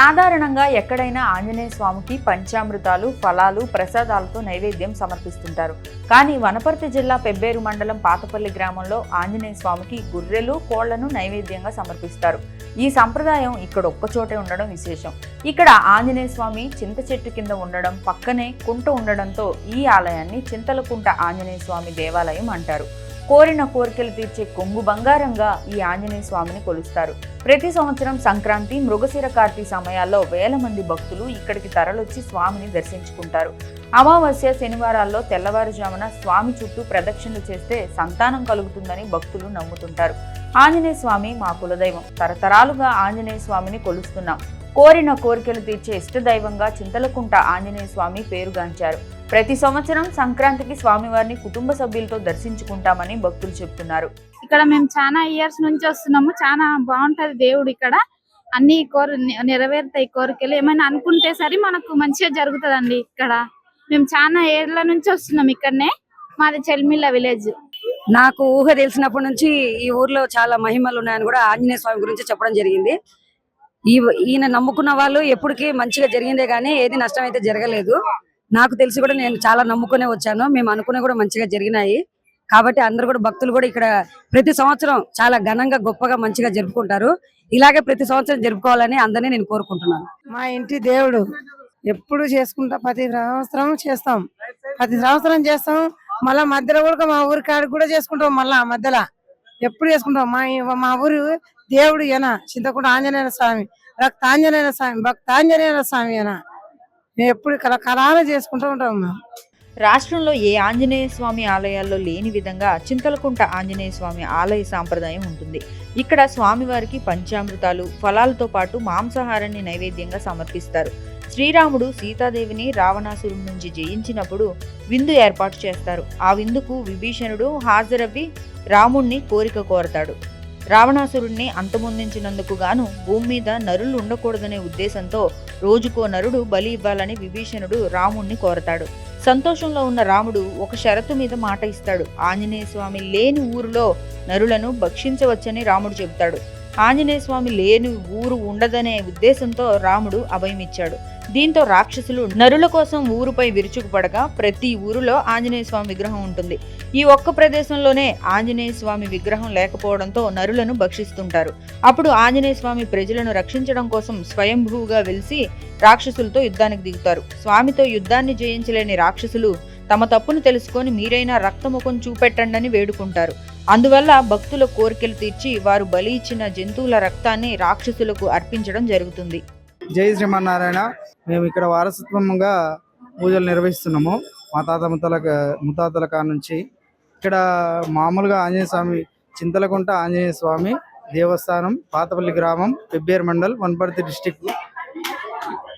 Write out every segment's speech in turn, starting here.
సాధారణంగా ఎక్కడైనా ఆంజనేయ స్వామికి పంచామృతాలు ఫలాలు ప్రసాదాలతో నైవేద్యం సమర్పిస్తుంటారు. కానీ వనపర్తి జిల్లా పెబ్బేరు మండలం పాతపల్లి గ్రామంలో ఆంజనేయ స్వామికి గుర్రెలు కోళ్ళను నైవేద్యంగా సమర్పిస్తారు. ఈ సంప్రదాయం ఇక్కడ ఒక్కచోటే ఉండడం విశేషం. ఇక్కడ ఆంజనేయ స్వామి చింత చెట్టు కింద ఉండడం పక్కనే కుంట ఉండడంతో ఈ ఆలయాన్ని చింతలకుంట ఆంజనేయ స్వామి దేవాలయం అంటారు. కోరిన కోరికలు తీర్చే కొంగు బంగారంగా ఈ ఆంజనేయ స్వామిని కొలుస్తారు. ప్రతి సంవత్సరం సంక్రాంతి మృగశిర కార్తీ సమయాల్లో వేల మంది భక్తులు ఇక్కడికి తరలొచ్చి స్వామిని దర్శించుకుంటారు. అమావాస్య శనివారాల్లో తెల్లవారుజామున స్వామి చుట్టూ ప్రదక్షిణలు చేస్తే సంతానం కలుగుతుందని భక్తులు నమ్ముతుంటారు. ఆంజనేయ స్వామి మా కులదైవం. తరతరాలుగా ఆంజనేయ స్వామిని కొలుస్తున్నాం. కోరిన కోరికలు తీర్చే ఇష్టదైవంగా చింతలకుంట ఆంజనేయ స్వామి పేరుగాంచారు. ప్రతి సంవత్సరం సంక్రాంతికి స్వామివారిని కుటుంబ సభ్యులతో దర్శించుకుంటామని భక్తులు చెప్తున్నారు. ఇక్కడ మేము చాలా ఇయర్స్ నుంచి వస్తున్నాము. చాలా బాగుంటది దేవుడు ఇక్కడ. అన్ని కోరి నెరవేరుతాయి కోరికలు. ఏమైనా అనుకుంటే సరి మనకు మంచిగా జరుగుతుందండి ఇక్కడ. మేము చాలా ఏళ్ళ నుంచి వస్తున్నాం ఇక్కడనే. మాది చెల్మిల్ల విలేజ్ నాకు ఊహ తెలిసినప్పటి నుంచి ఈ ఊర్లో చాలా మహిమలు ఉన్నాయని కూడా ఆంజనేయ స్వామి గురించి చెప్పడం జరిగింది. ఈయన నమ్ముకున్న వాళ్ళు ఎప్పటికీ మంచిగా జరిగిందే కానీ ఏది నష్టం అయితే జరగలేదు. నాకు తెలిసి కూడా నేను చాలా నమ్ముకునే వచ్చాను. మేము అనుకునే కూడా మంచిగా జరిగినాయి. కాబట్టి అందరు కూడా భక్తులు కూడా ఇక్కడ ప్రతి సంవత్సరం చాలా ఘనంగా గొప్పగా మంచిగా జరుపుకుంటారు. ఇలాగే ప్రతి సంవత్సరం జరుపుకోవాలని అందరినీ నేను కోరుకుంటున్నాను. మా ఇంటి దేవుడు ఎప్పుడు చేసుకుంటా ప్రతి సంవత్సరం చేస్తాం. ప్రతి సంవత్సరం చేస్తాం. మళ్ళా మధ్యలో కూడా మా ఊరి కాడికి కూడా చేసుకుంటాం మళ్ళా మధ్యలో. ఎప్పుడు చేసుకుంటాం మా మా ఊరు దేవుడు ఈయన చింతకుంట ఆంజనేయ స్వామి. రక్తాంజనేయ స్వామి భక్తాంజనేయ స్వామి ఈయన మేము ఎప్పుడు కల చేసుకుంటూ ఉంటాం మేము రాష్ట్రంలో ఏ ఆంజనేయ స్వామి ఆలయాల్లో లేని విధంగా చింతలకుంట ఆంజనేయ స్వామి ఆలయ సాంప్రదాయం ఉంటుంది. ఇక్కడ స్వామివారికి పంచామృతాలు ఫలాలతో పాటు మాంసాహారాన్ని నైవేద్యంగా సమర్పిస్తారు. శ్రీరాముడు సీతాదేవిని రావణాసురుడి నుంచి జయించినప్పుడు విందు ఏర్పాటు చేస్తారు. ఆ విందుకు విభీషణుడు హాజరవ్వి రాముణ్ణి కోరిక కోరతాడు. రావణాసురుణ్ణి అంతమొందించినందుకు గాను భూమి మీద నరులు ఉండకూడదనే ఉద్దేశంతో రోజుకో నరుడు బలి ఇవ్వాలని విభీషణుడు రాముణ్ణి కోరతాడు. సంతోషంలో ఉన్న రాముడు ఒక షరతు మీద మాట ఇస్తాడు. ఆంజనేయ స్వామి లేని ఊరిలో నరులను భక్షించవచ్చని రాముడు చెబుతాడు. ఆంజనేయ స్వామి లేని ఊరు ఉండదనే ఉద్దేశంతో రాముడు అభయమిచ్చాడు. దీంతో రాక్షసులు నరుల కోసం ఊరుపై విరుచుకుపడగా ప్రతి ఊరిలో ఆంజనేయ స్వామి విగ్రహం ఉంటుంది. ఈ ఒక్క ప్రదేశంలోనే ఆంజనేయ స్వామి విగ్రహం లేకపోవడంతో నరులను భక్షిస్తుంటారు. అప్పుడు ఆంజనేయ స్వామి ప్రజలను రక్షించడం కోసం స్వయంభూగా వెలిసి రాక్షసులతో యుద్ధానికి దిగుతారు. స్వామితో యుద్ధాన్ని జయించలేని రాక్షసులు తమ తప్పును తెలుసుకొని మీరైనా రక్తముఖం చూపెట్టండి అని వేడుకుంటారు. అందువల్ల భక్తుల కోరికలు తీర్చి వారు బలి ఇచ్చిన జంతువుల రక్తాన్ని రాక్షసులకు అర్పించడం జరుగుతుంది. జై శ్రీమన్నారాయణ. మేము ఇక్కడ వారసత్వంగా పూజలు నిర్వహిస్తున్నాము. మా తాత ముత్తాల ముత్తాతల కాడ నుంచి. ఇక్కడ మామూలుగా ఆంజనేయ స్వామి చింతలకుంట ఆంజనేయ స్వామి దేవస్థానం పాతపల్లి గ్రామం పెబ్బేరు మండల్ వనపర్తి డిస్టిక్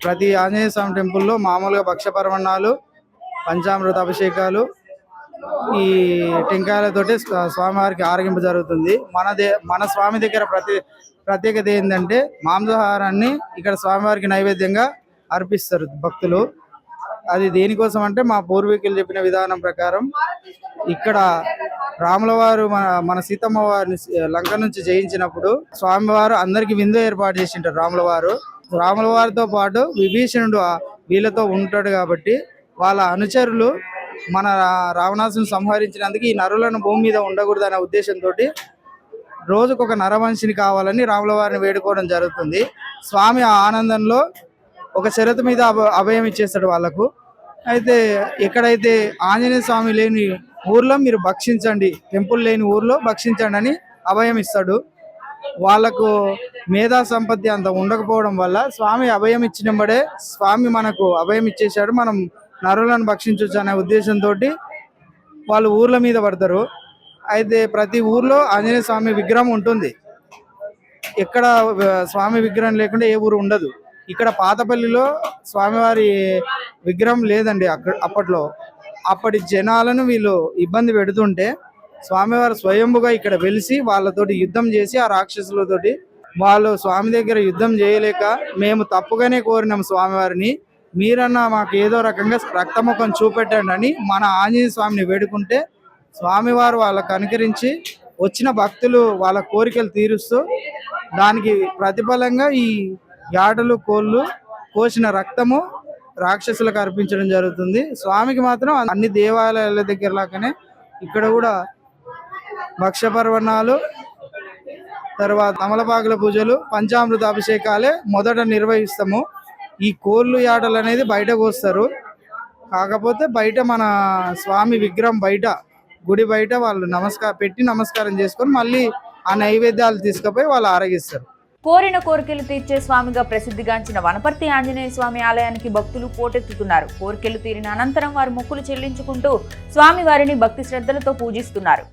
ప్రతి ఆంజనేయ స్వామి టెంపుల్లో మామూలుగా భక్షపర్వణాలు పంచామృత అభిషేకాలు ఈ టెంకాయలతోటి స్వామివారికి ఆరగింపు జరుగుతుంది. మన దే మన స్వామి దగ్గర ప్రతి ప్రత్యేకత ఏంటంటే మాంసాహారాన్ని ఇక్కడ స్వామివారికి నైవేద్యంగా అర్పిస్తారు భక్తులు. అది దేనికోసం అంటే మా పూర్వీకులు చెప్పిన విధానం ప్రకారం ఇక్కడ రాముల వారు మన మన సీతమ్మ వారిని లంక నుంచి జయించినప్పుడు స్వామివారు అందరికి విందు ఏర్పాటు చేసింటారు రాముల వారు రాముల వారితో పాటు విభీషణుడు ఆ వీళ్ళతో ఉంటాడు కాబట్టి వాళ్ళ అనుచరులు మన రావణాసును రావణాసుని సంహరించినందుకు ఈ నరులను భూమి మీద ఉండకూడదు అనే ఉద్దేశంతో రోజుకు ఒక నరమనిషిని కావాలని రాముల వారిని వేడుకోవడం జరుగుతుంది. స్వామి ఆ ఆనందంలో ఒక షరతు మీద అభ అభయం ఇచ్చేస్తాడు వాళ్ళకు. అయితే ఎక్కడైతే ఆంజనేయ స్వామి లేని ఊర్లో మీరు భక్షించండి టెంపుల్ లేని ఊర్లో భక్షించండి అని అభయం ఇస్తాడు. వాళ్ళకు మేధా సంపత్తి అంత ఉండకపోవడం వల్ల స్వామి అభయం ఇచ్చినబడే స్వామి మనకు అభయం ఇచ్చేసాడు మనం నరులను భక్షించవచ్చు అనే ఉద్దేశంతో వాళ్ళు ఊర్ల మీద పడతారు. అయితే ప్రతి ఊర్లో ఆంజనేయ స్వామి విగ్రహం ఉంటుంది. ఎక్కడ స్వామి విగ్రహం లేకుండా ఏ ఊరు ఉండదు. ఇక్కడ పాతపల్లిలో స్వామివారి విగ్రహం లేదండి అక్కడ అప్పట్లో. అప్పటి జనాలను వీళ్ళు ఇబ్బంది పెడుతుంటే స్వామివారు స్వయంభుగా ఇక్కడ వెలిసి వాళ్ళతోటి యుద్ధం చేసి ఆ రాక్షసులతోటి వాళ్ళు స్వామి దగ్గర యుద్ధం చేయలేక మేము తప్పుగానే కోరినాం స్వామివారిని. మీరన్నా మాకు ఏదో రకంగా రక్తముఖం చూపెట్టండి అని మన ఆంజనేయ స్వామిని వేడుకుంటే స్వామివారు వాళ్ళకు అనుకరించి వచ్చిన భక్తులు వాళ్ళ కోరికలు తీరుస్తూ దానికి ప్రతిఫలంగా ఈ యాడలు కోళ్ళు కోసిన రక్తము రాక్షసులకు అర్పించడం జరుగుతుంది. స్వామికి మాత్రం అన్ని దేవాలయాల దగ్గర లాగానే ఇక్కడ కూడా భక్షపర్వణాలు తర్వాత తమలపాకుల పూజలు పంచామృత అభిషేకాలే మొదట నిర్వహిస్తాము. ఈ కోళ్ళు యాటలు అనేది బయట కోస్తారు. కాకపోతే బయట మన స్వామి విగ్రహం బయట గుడి బయట వాళ్ళు నమస్కారం పెట్టి నమస్కారం చేసుకొని మళ్ళీ ఆ నైవేద్యాలు తీసుకుపోయి వాళ్ళు ఆరగిస్తారు. కోరిన కోరికలు తీర్చే స్వామిగా ప్రసిద్ధిగాంచిన వనపర్తి ఆంజనేయ స్వామి ఆలయానికి భక్తులు పోటెత్తుతున్నారు. కోరికలు తీరిన అనంతరం వారు మొక్కులు చెల్లించుకుంటూ స్వామి వారిని భక్తి శ్రద్ధలతో పూజిస్తున్నారు.